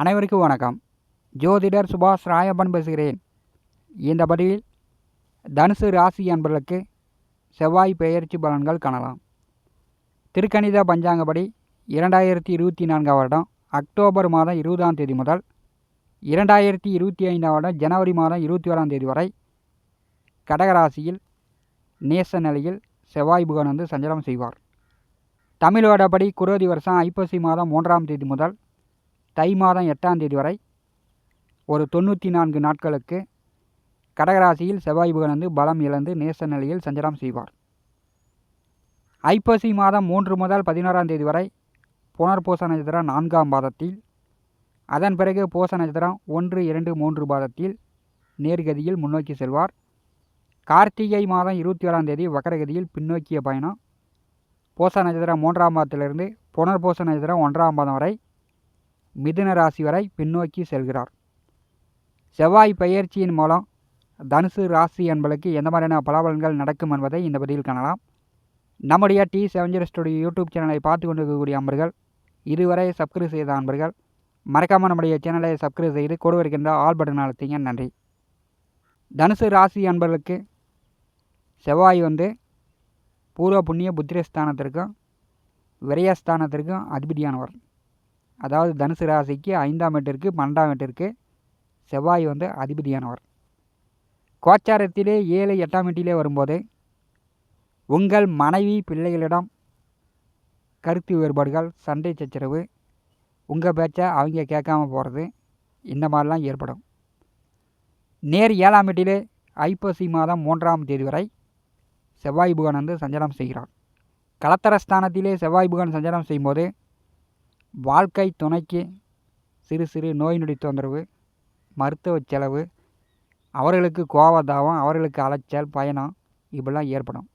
அனைவருக்கும் வணக்கம். ஜோதிடர் சுபாஷ் ராயப்பன் பேசுகிறேன். இந்த பதிவில் தனுசு ராசி என்பதற்கு செவ்வாய் பெயர்ச்சி பலன்கள் காணலாம். திருக்கணித பஞ்சாங்கப்படி இரண்டாயிரத்தி இருபத்தி நான்காம் வருடம் அக்டோபர் மாதம் இருபதாம் தேதி முதல் இரண்டாயிரத்தி இருபத்தி ஐந்தாம் வருடம் ஜனவரி மாதம் இருபத்தி ஓராம் தேதி வரை கடகராசியில் நேச நிலையில் செவ்வாய் புகன் வந்து சஞ்சலம் செய்வார். தமிழ் குரோதி வருஷம் ஐப்பசி மாதம் மூன்றாம் தேதி முதல் தை மாதம் எட்டாம் தேதி வரை ஒரு தொண்ணூற்றி நான்கு நாட்களுக்கு கடகராசியில் செவ்வாய் புகன் வந்து பலம் இழந்து நேச நிலையில் சஞ்சலம் செய்வார். ஐப்பசி மாதம் மூன்று முதல் பதினோராம் தேதி வரை புனர்பூச நட்சத்திரம் நான்காம் பாதத்தில் அதன் பிறகு பூச நட்சத்திரம் ஒன்று இரண்டு மூன்று பாதத்தில் நேர்கதியில் முன்னோக்கி செல்வார். கார்த்திகை மாதம் இருபத்தி ஏழாம் தேதி வக்கரகதியில் பின்னோக்கிய பயணம். பூச நட்சத்திரம் மூன்றாம் பாதத்திலிருந்து புனர்பூச நட்சத்திரம் ஒன்றாம் பாதம் வரை மிதுன ராசி வரை பின்னோக்கி செல்கிறார். செவ்வாய் பயிற்சியின் மூலம் தனுசு ராசி என்பதற்கு எந்த மாதிரியான பலாபலன்கள் நடக்கும் என்பதை இந்த பதிவில் காணலாம். நம்முடைய டி செவன் ஸ்டுடியோ யூடியூப் சேனலை பார்த்து கொண்டிருக்கக்கூடிய அன்பர்கள் இதுவரை சப்ஸ்கிரைப் செய்த அன்பர்கள் மறக்காமல் நம்முடைய சேனலை சப்ஸ்கிரைப் செய்து கூட இருக்கின்ற ஆல் பட்டன் அழுத்திங்க. நன்றி. தனுசு ராசி அன்பர்களுக்கு செவ்வாய் வந்து பூர்வ புண்ணிய புத்திரஸ்தானத்திற்கும் விரயஸ்தானத்திற்கும் அதிபதியானவர். அதாவது தனுசு ராசிக்கு ஐந்தாம் வீட்டிற்கு பன்னெண்டாம் வீட்டிற்கு செவ்வாய் வந்து அதிபதியானவர். கோச்சாரத்திலே ஏழு எட்டாம் வீட்டிலே வரும்போது உங்கள் மனைவி பிள்ளைகளிடம் கருத்து வேறுபாடுகள் சண்டை சச்சரவு உங்கள் பேச்சை அவங்க கேட்காம போகிறது இந்த மாதிரிலாம் ஏற்படும். நேர் ஏழாம் வீட்டிலே ஐப்பசி மாதம் மூன்றாம் தேதி வரை செவ்வாய் புகான் வந்து சஞ்சலம் செய்கிறார். கலத்தரஸ்தானத்திலே செவ்வாய் புகன் சஞ்சலம் செய்யும்போது வாழ்க்கை துணைக்கு சிறு சிறு நோய் நொடி தொந்தரவு மருத்துவ செலவு அவர்களுக்கு கோவதாவம் அவர்களுக்கு அலைச்சல் பயணம் இப்படிலாம் ஏற்படும்.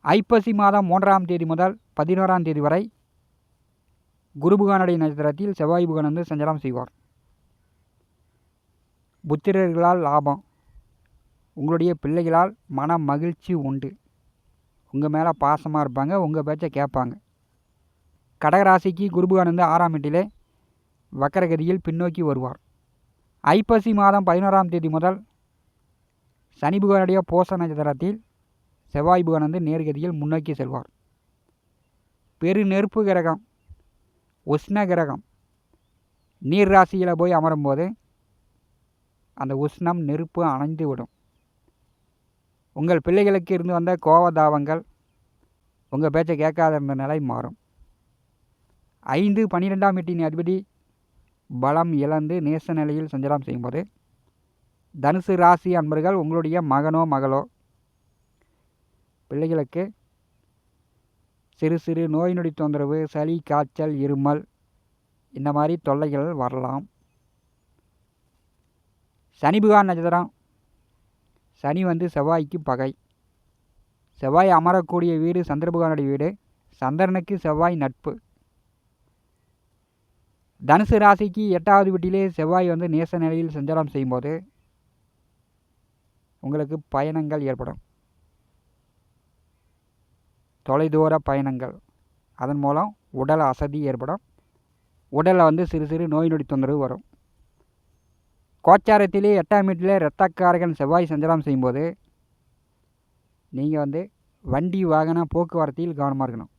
ஐப்பசி மாதம் மூன்றாம் தேதி முதல் பதினோராம் தேதி வரை குருபுகானுடைய நட்சத்திரத்தில் செவ்வாய் புகன் வந்து சஞ்சலம் செய்வார். புத்திரர்களால் லாபம். உங்களுடைய பிள்ளைகளால் மன மகிழ்ச்சி உண்டு. உங்கள் மேலே பாசமாக இருப்பாங்க உங்கள் பேச்சை கேட்பாங்க. கடகராசிக்கு குருபுகான் ஆறாம் வீட்டிலே வக்கரகதியில் பின்னோக்கி வருவார். ஐப்பசி மாதம் பதினோராம் தேதி முதல் சனி புகானுடைய போச நட்சத்திரத்தில் செவ்வாய் புகன் நேர்கதியில் முன்னோக்கி செல்வார். பெரு நெருப்பு கிரகம் உஷ்ண கிரகம் நீர் ராசியில் போய் அமரும்போது அந்த உஷ்ணம் நெருப்பு அணைந்து விடும் உங்கள் பிள்ளைகளுக்கு இருந்து வந்த கோவதாபங்கள் உங்கள் பேச்சை கேட்காத இருந்த நிலை மாறும். ஐந்து பன்னிரெண்டாம் வீட்டின் அதிபதி பலம் இழந்து நேச நிலையில் சஞ்சலம் செய்யும்போது தனுசு ராசி அன்பர்கள் உங்களுடைய மகனோ மகளோ பிள்ளைகளுக்கு சிறு சிறு நோய் நொடி தொந்தரவு சளி காய்ச்சல் இருமல் இந்த மாதிரி தொல்லைகள் வரலாம். சனி புகான் நட்சத்திரம். சனி வந்து செவ்வாய்க்கு பகை. செவ்வாய் அமரக்கூடிய வீடு சந்திரபுகானுடைய வீடு. சந்திரனுக்கு செவ்வாய் நட்பு. தனுசு ராசிக்கு எட்டாவது வீட்டிலே செவ்வாய் வந்து நேச நிலையில் சஞ்சாரம் செய்யும்போது உங்களுக்கு பயணங்கள் ஏற்படும். தொலைதூர பயணங்கள். அதன் மூலம் உடல் அசதி ஏற்படும். உடலில் வந்து சிறு சிறு நோய் நொடி தொந்தரவு வரும். கோச்சாரத்திலே எட்டாம் வீட்டில் இரத்தக்காரகன் செவ்வாய் சஞ்சலம் செய்யும்போது நீங்கள் வந்து வண்டி வாகன போக்குவரத்தில் கவனமாக இருக்கணும்.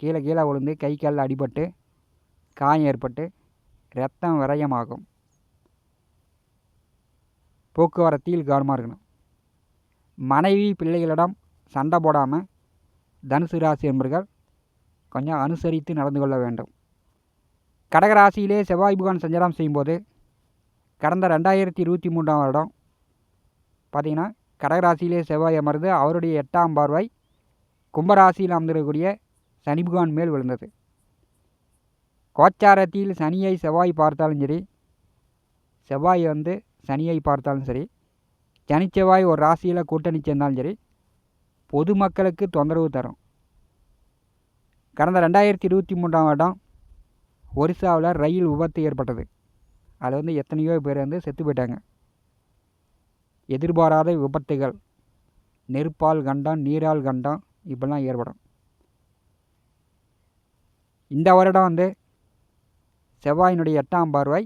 கீழே கீழே விழுந்து கை காலில் அடிபட்டு காயம் ஏற்பட்டு ரத்தம் விரயமாகும். போக்குவரத்தில் கவனமாக இருக்கணும். மனைவி பிள்ளைகளிடம் சண்டை போடாமல் தனுசு ராசி என்பர்கள் கொஞ்சம் அனுசரித்து நடந்து கொள்ள வேண்டும். கடகராசியிலே செவ்வாய் புகான் சஞ்சாரம் செய்யும்போது கடந்த ரெண்டாயிரத்தி இருபத்தி மூன்றாம் வருடம் பார்த்திங்கன்னா கடகராசியிலே செவ்வாய் அமர்ந்து அவருடைய எட்டாம் பார்வை கும்பராசியில் அமர்ந்திருக்கக்கூடிய சனி புகான் மேல் விழுந்தது. கோச்சாரத்தில் சனியை செவ்வாய் பார்த்தாலும் சரி செவ்வாய் வந்து சனியை பார்த்தாலும் சரி சனிச்செவ்வாய் ஒரு ராசியில் கூட்டணி சேர்ந்தாலும் சரி பொதுமக்களுக்கு தொந்தரவு தரும். கடந்த ரெண்டாயிரத்தி இருபத்தி மூன்றாம் வருடம் ஒரிசாவில் ரயில் விபத்து ஏற்பட்டது. அதில் வந்து எத்தனையோ பேர் வந்து செத்து போயிட்டாங்க. எதிர்பாராத விபத்துகள் நெருப்பால் கண்டம் நீரால் கண்டம் இப்படிலாம் ஏற்படும். இந்த வருடம் வந்து செவ்வாயினுடைய எட்டாம் பார்வை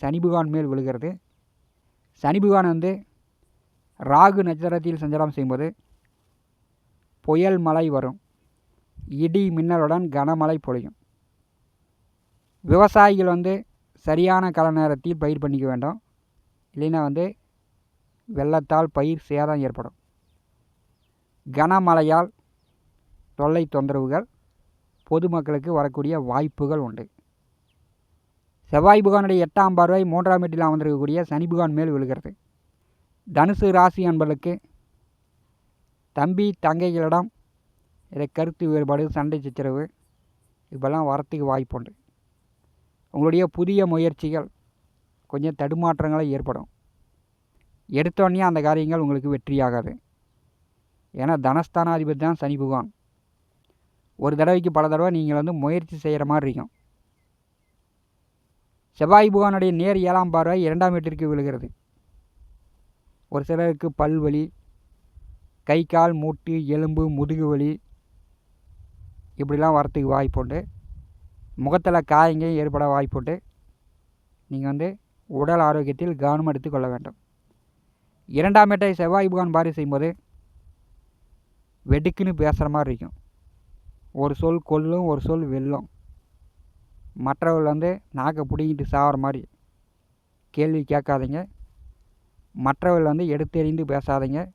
சனி பகவான் மேல் விழுகிறது. சனி பகவான் வந்து ராகு நட்சத்திரத்தில் சஞ்சாரம் செய்யும்போது புயல் மழை வரும். இடி மின்னலுடன் கனமழை பொழியும். விவசாயிகள் வந்து சரியான கால நேரத்தில் பயிர் பண்ணிக்க வேண்டும். இல்லைன்னா வந்து வெள்ளத்தால் பயிர் சேதம் ஏற்படும். கனமழையால் தொல்லை தொந்தரவுகள் பொதுமக்களுக்கு வரக்கூடிய வாய்ப்புகள் உண்டு. செவ்வாய் புகானுடைய எட்டாம் பார்வை மூன்றாம் வீட்டில் அமர்ந்திருக்கக்கூடிய சனி புகான் மேல் விழுகிறது. தனுசு ராசி அன்பர்களுக்கு தம்பி தங்கைகளிடம் இதை கருத்து வேறுபாடு சண்டை சச்சரவு இப்பெல்லாம் வரத்துக்கு வாய்ப்புண்டு உங்களுடைய புதிய முயற்சிகள் கொஞ்சம் தடுமாற்றங்களை ஏற்படும். எடுத்தோடனே அந்த காரியங்கள் உங்களுக்கு வெற்றியாகாது. ஏன்னா தனஸ்தானாதிபதி தான் சனி புகான். ஒரு தடவைக்கு பல தடவை நீங்கள் வந்து முயற்சி செய்கிற மாதிரி இருக்கும். செவ்வாய் புகானுடைய நேர் ஏழாம் பார்வை இரண்டாம் வீட்டிற்கு விழுகிறது. ஒரு சிலருக்கு பல்வலி கை கால் மூட்டு எலும்பு முதுகு வலி இப்படிலாம் வரத்துக்கு வாய்ப்புண்டு முகத்தில் காயங்க ஏற்பட வாய்ப்புண்டு நீங்கள் வந்து உடல் ஆரோக்கியத்தில் கவனம் எடுத்துக்கொள்ள வேண்டும். இரண்டாம் வீட்டை செவ்வாய் புகான் பாரி செய்யும்போது வெடுக்குன்னு பேசுகிற மாதிரி இருக்கும். ஒரு சொல் கொல்லும் ஒரு சொல் வெல்லும். மற்றவர்கள் வந்து நாக்கை பிடிங்கிட்டு சாகிற மாதிரி கேள்வி கேட்காதீங்க. மற்றவர்கள் வந்து எடுத்தெறிந்து பேசாதீங்க.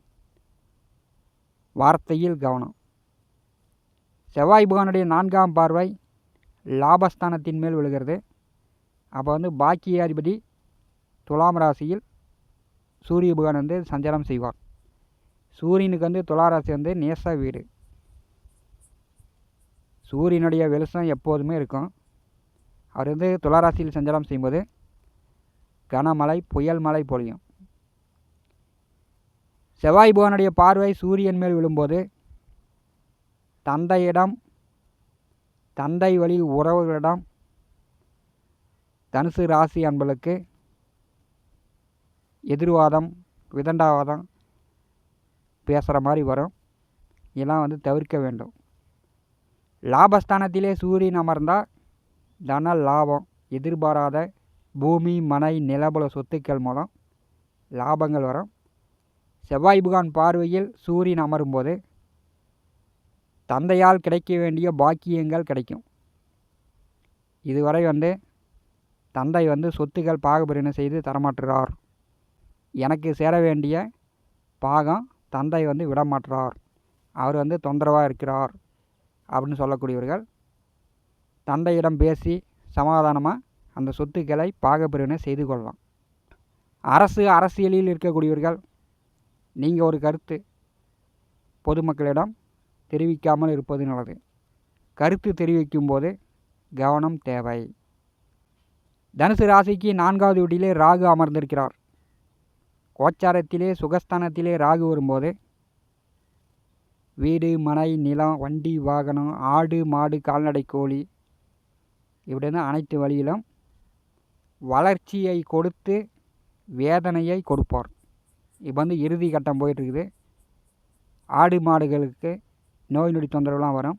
வார்த்தையில் கவனம். செவ்வாய் பகவானுடைய நான்காம் பார்வை லாபஸ்தானத்தின் மேல் விழுகிறது. அப்போ வந்து பாக்கியாதிபதி துலாம் ராசியில் சூரிய பகவான் வந்து சஞ்சாரம் செய்வார். சூரியனுக்கு வந்து துலா ராசி வந்து நேச வீடு. சூரியனுடைய வெளிச்சம் எப்போதுமே இருக்கும். அவர் வந்து துளாராசியில் சஞ்சாரம் செய்யும்போது கனமழை புயல் மழை பொழியும். செவ்வாய் புவனுடைய பார்வை சூரியன் மேல் விழும்போது தந்தையிடம் தந்தை வழி உறவுகளிடம் தனுசு ராசி அன்பளுக்கு எதிர்வாதம் விதண்டாவாதம் பேசுகிற மாதிரி வரும். இதெல்லாம் வந்து தவிர்க்க வேண்டும். லாபஸ்தானத்திலே சூரியன் அமர்ந்தால் தன லாபம் எதிர்பாராத பூமி மனை நிலபல சொத்துக்கள் மூலம் லாபங்கள் வரும். செவ்வாய் புகான் பார்வையில் சூரியன் அமரும்போது தந்தையால் கிடைக்க வேண்டிய பாக்கியங்கள் கிடைக்கும். இதுவரை வந்து தந்தை வந்து சொத்துக்கள் பாகப்பிரிவினை செய்து தரமாற்றுறார் எனக்கு சேர வேண்டிய பாகம் தந்தை வந்து விடமாட்டுறார் அவர் வந்து தொந்தரவாக இருக்கிறார் அப்படின்னு சொல்லக்கூடியவர்கள் தந்தையிடம் பேசி சமாதானமாக அந்த சொத்துக்களை பாகப்பிரிவினை செய்து கொள்ளலாம். அரசு அரசியலில் இருக்கக்கூடியவர்கள் நீங்கள் ஒரு கருத்து பொதுமக்களிடம் தெரிவிக்காமல் இருப்பது நல்லது. கருத்து தெரிவிக்கும் போது கவனம் தேவை. தனுசு ராசிக்கு நான்காவது வீட்டிலே ராகு அமர்ந்திருக்கிறார். கோச்சாரத்திலே சுகஸ்தானத்திலே ராகு வரும்போது வீடு மனை நிலம் வண்டி வாகனம் ஆடு மாடு கால்நடை கோழி இப்படின்னு அனைத்து வழியிலும் வளர்ச்சியை கொடுத்து வேதனையை கொடுப்பார். இப்போ வந்து இறுதி கட்டம் போயிட்டுருக்குது. ஆடு மாடுகளுக்கு நோய் நொடி தொந்தரவுலாம் வரும்.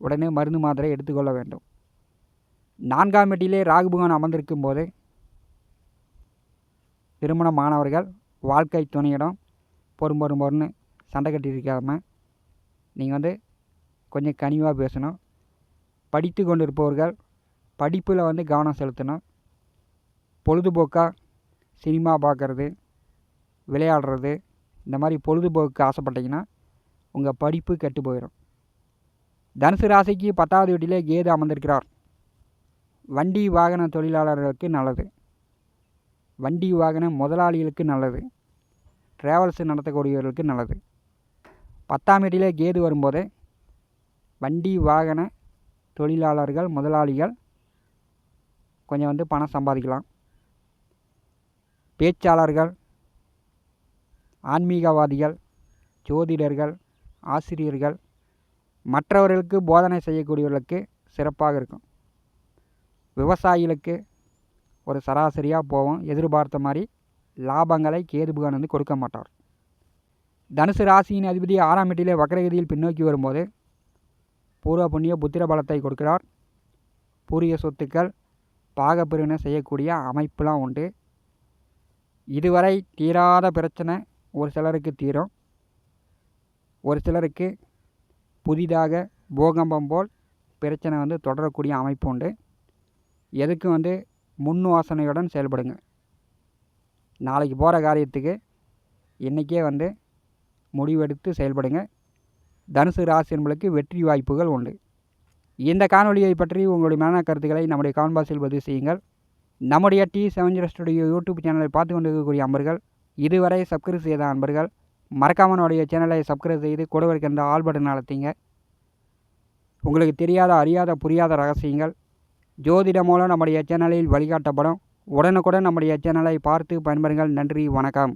உடனே மருந்து மாத்திரை எடுத்துக்கொள்ள வேண்டும். நான்காம் எட்டிலே ராகுபகவான் அமர்ந்திருக்கும் போது திருமணமானவர்கள் வாழ்க்கை துணையிடம் பொறும் பொறும் பொருன்னு சண்டை கட்டியிருக்காம நீங்கள் வந்து கொஞ்சம் கனிவாக பேசணும். படித்து கொண்டிருப்பவர்கள் படிப்பில் வந்து கவனம் செலுத்தணும். பொழுதுபோக்காக சினிமா பார்க்குறது விளையாடுறது இந்த மாதிரி பொழுதுபோக்கு ஆசைப்பட்டீங்கன்னா உங்கள் படிப்பு கெட்டு போயிடும் தனுசு ராசிக்கு பத்தாவது வீட்டிலே கேது அமர்ந்திருக்கிறார். வண்டி வாகன தொழிலாளர்களுக்கு நல்லது. வண்டி வாகன முதலாளிகளுக்கு நல்லது. ட்ராவல்ஸ் நடத்தக்கூடியவர்களுக்கு நல்லது. பத்தாம் வீட்டிலே கேது வரும்போது வண்டி வாகன தொழிலாளர்கள் முதலாளிகள் கொஞ்சம் வந்து பணம் சம்பாதிக்கலாம். பேச்சாளர்கள் ஆன்மீகவாதிகள் ஜோதிடர்கள் ஆசிரியர்கள் மற்றவர்களுக்கு போதனை செய்யக்கூடியவர்களுக்கு சிறப்பாக இருக்கும். விவசாயிகளுக்கு ஒரு சராசரியாக போவோம். எதிர்பார்த்த மாதிரி லாபங்களை கேதுபுகான் வந்து கொடுக்க மாட்டார். தனுசு ராசியின் அதிபதி ஆறாம் எட்டிலே வக்ரகதியில் பின்னோக்கி வரும்போது பூர்வ புண்ணிய புத்திர பலத்தை கொடுக்கிறார். பூரிய சொத்துக்கள் பாகப்பிரிவினை செய்யக்கூடிய அமைப்புலாம் உண்டு. இதுவரை தீராத பிரச்சனை ஒரு சிலருக்கு தீரும். ஒரு சிலருக்கு புதிதாக பூகம்பம் போல் பிரச்சனை வந்து தொடரக்கூடிய அமைப்பு உண்டு. எதுக்கும் வந்து முன் வாசனையுடன் செயல்படுங்க. நாளைக்கு போகிற காரியத்துக்கு இன்றைக்கே வந்து முடிவெடுத்து செயல்படுங்க. தனுசு ராசி என்பளுக்கு வெற்றி வாய்ப்புகள் உண்டு. இந்த காணொலியை பற்றி உங்களுடைய மன கருத்துக்களை நம்முடைய கான்பாஸில் பதிவு செய்யுங்கள். நம்முடைய T seven zero studio YouTube சேனலை பார்த்து கொண்டிருக்கக்கூடிய அன்பர்கள் இதுவரை சப்ஸ்கிரைப் செய்த அன்பர்கள் மறக்காமனுடைய நம்முடைய சேனலை சப்ஸ்கிரைப் செய்து கூட இருக்கின்ற ஆல் பட்டன் அழுத்திங்க. உங்களுக்கு தெரியாத அறியாத புரியாத ரகசியங்கள் ஜோதிட மூலம் நம்முடைய சேனலில் வழிகாட்டப்படும். உடனுக்குடன் நம்முடைய சேனலை பார்த்து பயன்பெறுங்கள். நன்றி வணக்கம்.